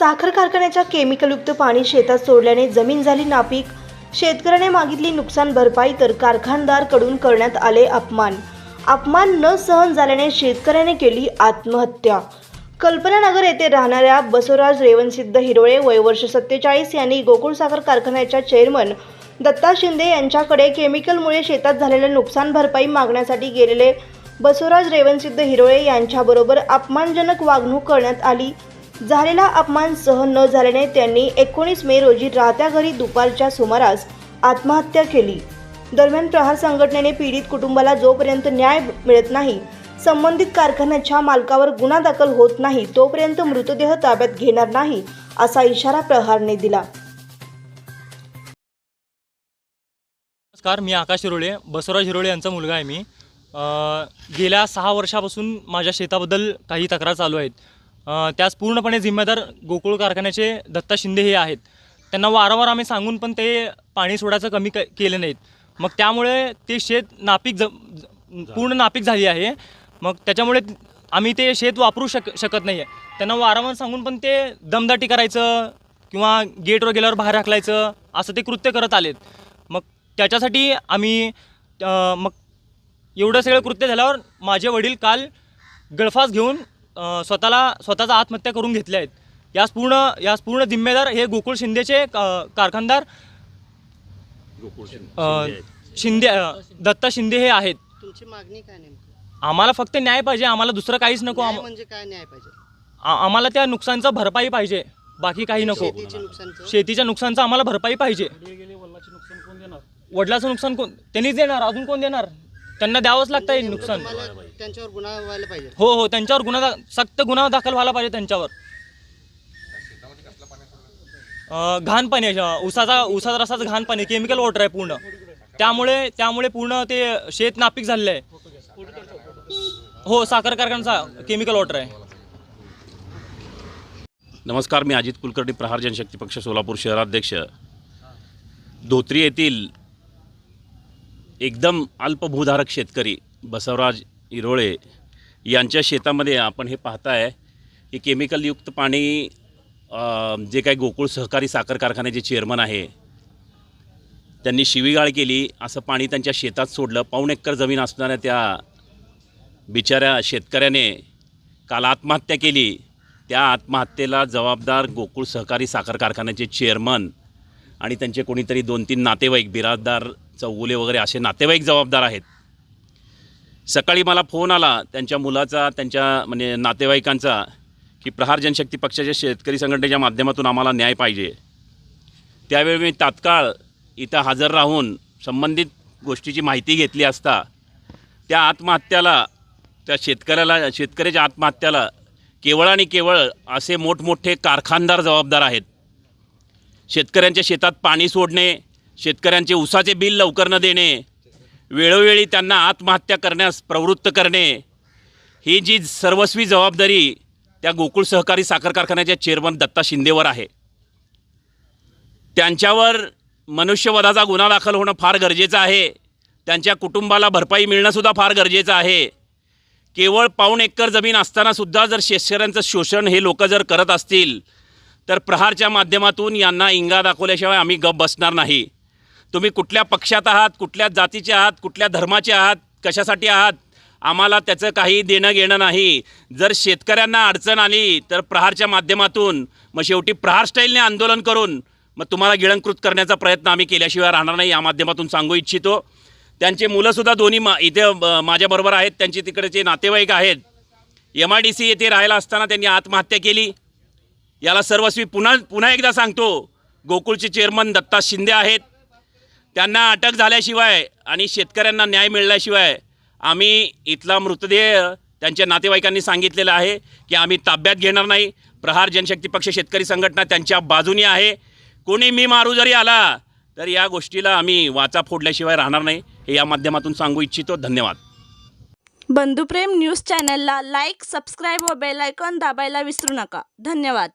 साखर कारखान्याच्या केमिकलयुक्त पाणी शेतात सोडल्याने जमीन झाली नापीक. शेतकऱ्याने मागितली नुकसान भरपाई तर कारखानदारकडून करण्यात आले अपमान. अपमान न सहन झाल्याने शेतकऱ्याने केली आत्महत्या. कल्पनानगर येथे राहणाऱ्या बसवराज रेवणसिद्ध हिरोळे वय वर्ष सत्तेचाळीस यांनी गोकुळ साखर कारखान्याच्या चेअरमन दत्ता शिंदे यांच्याकडे केमिकलमुळे शेतात झालेल्या नुकसान भरपाई मागण्यासाठी गेलेले बसवराज रेवणसिद्ध हिरोळे यांच्याबरोबर अपमानजनक वागणूक करण्यात आली. झालेला अपमान सहन न झाल्याने त्यांनी एकोणीस मे रोजी राहत्या घरी दुपारच्या सुमारास आत्महत्या केली. दरम्यान प्रहार संघटनेने पीडित कुटुंबाला जोपर्यंत न्याय मिळत नाही संबंधित कारखान्याच्या मालकावर गुन्हा दाखल होत नाही तोपर्यंत मृतदेह ताब्यात घेणार नाही असा इशारा प्रहारने दिला. नमस्कार मी आकाश हिरोळे बसवराज हिरोळे यांचा मुलगा आहे मी. गेल्या सहा वर्षापासून माझ्या शेताबद्दल काही तक्रार चालू आहेत. त्यास पूर्णपणे जिम्मेदार गोकुळ कारखान्याचे दत्ता शिंदे हे आहेत. त्यांना वारंवार आम्ही सांगून पण ते पाणी सोडायचं कमी क केलं नाहीत. मग त्यामुळे ते शेत नापीक ज पूर्ण नापीक झाली आहे. मग त्याच्यामुळे आम्ही ते शेत वापरू शक शकत नाही आहे त्यांना वारंवार सांगून पण ते दमदाटी करायचं किंवा गेटवर गेल्यावर बाहेर हाकलायचं असं ते कृत्य करत आलेत. मग त्याच्यासाठी आम्ही मग एवढं सगळं कृत्य झाल्यावर माझे वडील काल गळफास घेऊन स्वतःला स्वतःचा आत्महत्या करून घेतल्या आहेत. यास पूर्ण यास पूर्ण जिम्मेदार हे गोकुळ शिंदेचे कारखानदार शिंदे. दत्ता शिंदे हे आहेत. तुमची मागणी काय नेमकी? आम्हाला फक्त न्याय पाहिजे आम्हाला दुसरं काहीच नको न्याय म्हणजे काय न्याय पाहिजे? आम्हाला त्या नुकसानचा भरपाई पाहिजे बाकी काही नको. शेतीचे नुकसानचं? शेतीच्या नुकसानचं आम्हाला भरपाई पाहिजे. वडिलाचं नुकसान कोण त्यांनीच देणार अजून कोण देणार? त्यांना द्यावंच लागतं हे नुकसान. तुम्हाला त्यांच्यावर गुन्हा व्हायला पाहिजे. हो हो त्यांच्यावर गुन्हा दा- सक्त गुन्हा दाखल व्हायला पाहिजे त्यांच्यावर. अं, घाण पाणी आहे अं, उसाचा उसाचा रसाचं घाण पाणी केमिकल वॉटर आहे पूर्ण. त्यामुळे त्यामुळे पूर्ण ते शेत नापीक झालेलं आहे. हो साखर कारखान्याचा केमिकल वॉटर आहे. नमस्कार मी अजित कुलकर्णी प्रहार जनशक्ती पक्ष सोलापूर शहराध्यक्ष. धोत्री येथील एकदम अल्पभूधारक शेतकरी बसवराज इरोळे यांच्या शेतामध्ये आपण हे पाहताय की केमिकलयुक्त पाणी जे काही गोकुळ सहकारी साखर कारखान्याचे चेअरमन आहे त्यांनी शिवीगाळ केली. असं पाणी त्यांच्या शेतात सोडलं. पाऊण एकर जमीन असणाऱ्या त्या बिचाऱ्या शेतकऱ्याने काल आत्महत्या केली. त्या आत्महत्येला जबाबदार गोकुळ सहकारी साखर कारखान्याचे चेअरमन आणि त्यांचे कोणीतरी दोन तीन नातेवाईक बिराजदार चौगुले वगैरे असे नातेवाईक जबाबदार आहेत. सकाळी मला फोन आला त्यांच्या मुलाचा त्यांच्या म्हणजे नातेवाईकांचा की प्रहार जनशक्ती पक्षाच्या शेतकरी संघटनेच्या माध्यमातून आम्हाला न्याय पाहिजे. त्यावेळी मी तात्काळ इथं हजर राहून संबंधित गोष्टीची माहिती घेतली असता त्या आत्महत्याला त्या शेतकऱ्याला शेतकऱ्याच्या आत्महत्याला केवळ आणि केवळ असे मोठमोठे कारखानदार जबाबदार आहेत. शेतकऱ्यांच्या शेतात पाणी सोडणे शेतकऱ्यांचे उसाचे बिल लवकर न देणे वेळोवेळी त्यांना आत्महत्या करण्यास प्रवृत्त करणे ही जी सर्वस्वी जबाबदारी त्या गोकुळ सहकारी साखर कारखान्याच्या चेअरमन दत्ता शिंदेवर आहे. त्यांच्यावर मनुष्यवधाचा गुन्हा दाखल होणं फार गरजेचं आहे. त्यांच्या कुटुंबाला भरपाई मिळणंसुद्धा फार गरजेचं आहे. केवळ पाऊण एकर जमीन असतानासुद्धा जर शेतकऱ्यांचं शोषण हे लोक जर करत असतील तर प्रहारच्या माध्यमातून यांना इंगा दाखवल्याशिवाय आम्ही गप बसणार नाही. तुम्ही कुठल्या पक्षात आहात कुठल्या जातीचे आहात कुठल्या धर्माचे आहात कशासाठी आहात आम्हाला त्याचं काही देणं घेणं नाही. जर शेतकऱ्यांना अडचण आली तर प्रहारच्या माध्यमातून मग शेवटी प्रहार स्टाईलने आंदोलन करून मग तुम्हाला गिळंकृत करण्याचा प्रयत्न आम्ही केल्याशिवाय राहणार नाही या माध्यमातून सांगू इच्छितो. त्यांचे मुलंसुद्धा दोन्ही मा इथे माझ्याबरोबर आहेत त्यांचे तिकडचे नातेवाईक आहेत एम आय डी सी येथे राहायला असताना त्यांनी आत्महत्या केली. याला सर्वस्वी पुन्हा पुन्हा एकदा सांगतो गोकुळचे चेअरमन दत्ता शिंदे आहेत. त्यांना अटक झाल्याशिवाय आणि शेतकऱ्यांना न्याय मिळाल्याशिवाय आम्ही इथला मृतदेह त्यांच्या नातेवाईकांनी सांगितलेलं आहे की आम्ही ताब्यात घेणार नाही. प्रहार जनशक्ती पक्ष शेतकरी संघटना त्यांच्या बाजूनी आहे. कोणी मी मारू जरी आला तर या गोष्टीला आम्ही वाचा फोडल्याशिवाय राहणार नाही. हे या माध्यमातून सांगू इच्छितो. धन्यवाद. बंधुप्रेम न्यूज चॅनलला लाईक सबस्क्राईब व बेल आयकॉन दाबायला विसरू नका. धन्यवाद.